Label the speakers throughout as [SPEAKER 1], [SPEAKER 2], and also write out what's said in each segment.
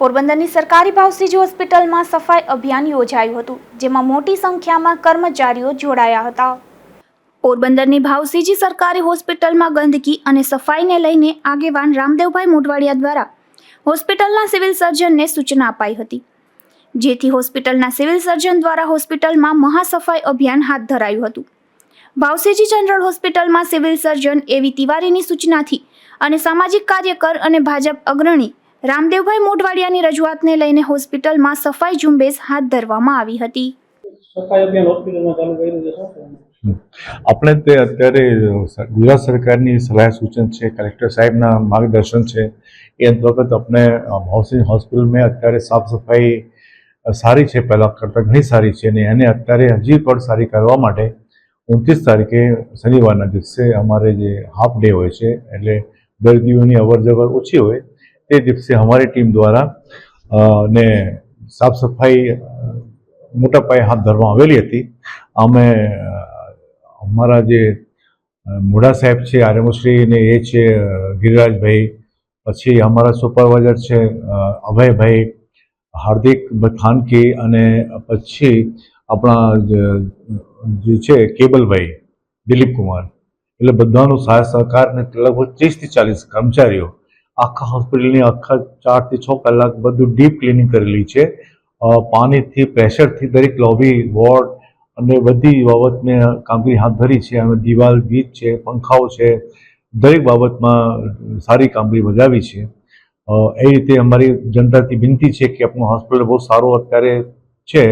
[SPEAKER 1] પોરબંદરની સરકારી ભાવસીજી હોસ્પિટલમાં સફાઈ અભિયાન યોજાયું હતું, જેમાં મોટી સંખ્યામાં કર્મચારીઓ જોડાયા હતા. પોરબંદરની ભાવસીજી સરકારી હોસ્પિટલમાં ગંદકી અને સફાઈને લઈને આગેવાન રામદેવભાઈ મોઢવાડિયા દ્વારા હોસ્પિટલના સિવિલ સર્જનને સૂચના અપાઈ હતી. જેથી હોસ્પિટલના સિવિલ સર્જન દ્વારા હોસ્પિટલમાં મહાસફાઈ અભિયાન હાથ ધરાયું હતું. ભાવસીજી જનરલ હોસ્પિટલમાં સિવિલ સર્જન એવી તિવારીની સૂચનાથી અને સામાજિક કાર્યકર અને ભાજપ અગ્રણી રામદેવભાઈ મોટવાડિયાની રજૂઆતને લઈને હોસ્પિટલમાં સફાઈ ઝુંબેશ હાથ ધરવામાં આવી હતી?
[SPEAKER 2] આપણે તે અત્યારે ગુજરાત સરકારની સલાહ સૂચન છે કલેક્ટર સાહેબના માર્ગદર્શન છે. એ અંતર્ગત આપણે હાઉસિંગ હોસ્પિટલમાં અત્યારે સાફ સફાઈ સારી છે પહેલાં કરતાં ઘણી સારી છે અને એને અત્યારે હજી પણ સારી કરવા માટે ઉનત્રીસ તારીખે શનિવારના દિવસે અમારે જે હાફ ડે હોય છે એટલે દર્દીઓની અવર જવર ઓછી હોય તે દિવસે અમારી ટીમ દ્વારા ને સાફ સફાઈ મોટા પાયે હાથ ધરવામાં આવેલી હતી. અમે અમારા જે મોઢા સાહેબ છે આર્યમશ્રી ને એ છે ગિરિરાજભાઈ, પછી અમારા સુપરવાઇઝર છે અભયભાઈ, હાર્દિક થાનકી અને પછી આપણા જે છે, કેબલભાઈ દિલીપ કુમાર એટલે બધાનો સહાય સહકાર ને લગભગ ત્રીસથી ચાલીસ કર્મચારીઓ આખા હોસ્પિટલની આખા ચારથી છ કલાક બધું ડીપ ક્લિનિંગ કરેલી છે. પાણીથી, પ્રેશરથી દરેક લોબી વોર્ડ અને બધી બાબતને કામગીરી હાથ ધરી છે. અમે દિવાલ બીજ છે, પંખાઓ છે, દરેક બાબતમાં સારી કામગીરી બજાવી છે. એ રીતે અમારી જનતાથી વિનંતી છે કે આપણું હોસ્પિટલ બહુ સારું અત્યારે છે.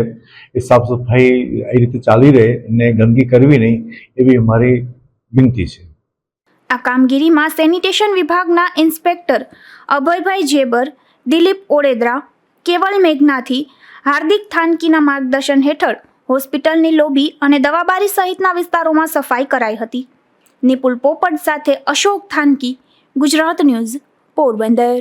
[SPEAKER 2] એ સાફ સફાઈ એ રીતે ચાલી રહે અને ગંદકી કરવી નહીં એવી અમારી વિનંતી છે.
[SPEAKER 1] આ કામગીરીમાં સેનિટેશન વિભાગના ઇન્સ્પેક્ટર અભયભાઈ જેબર, દિલીપ ઓડેદરા, કેવલ મેઘનાથી, હાર્દિક થાનકીના માર્ગદર્શન હેઠળ હોસ્પિટલની લોબી અને દવાબારી સહિતના વિસ્તારોમાં સફાઈ કરાઈ હતી. નિપુલ પોપટ સાથે અશોક થાનકી, ગુજરાત ન્યૂઝ, પોરબંદર.